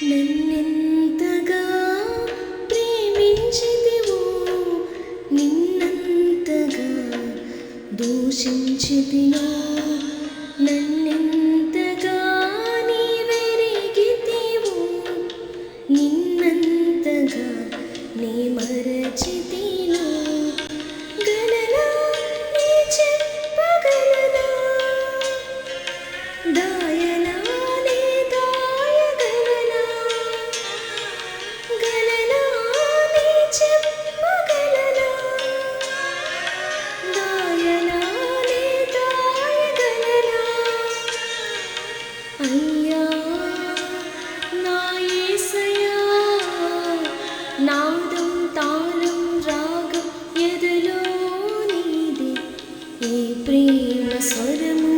నన్నెంతగా నాదం తాళం రాగం ఎదలో నీది ఏ ప్రేమ స్వరము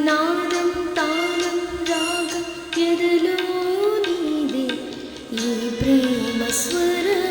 నాదం తాళం రాగం ఎదలో నీది ఏ ప్రేమ స్వరము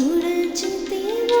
सूरज तेरा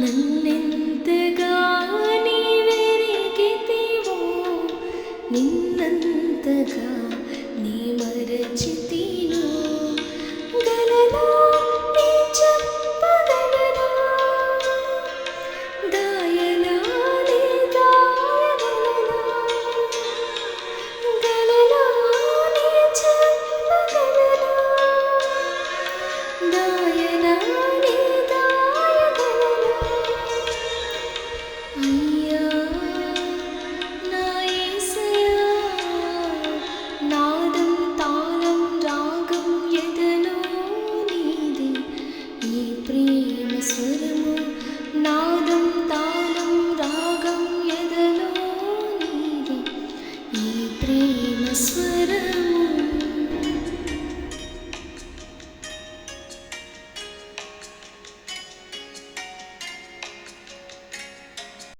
నన్నెంతగా నీవెరిగితివో నిన్నంతగా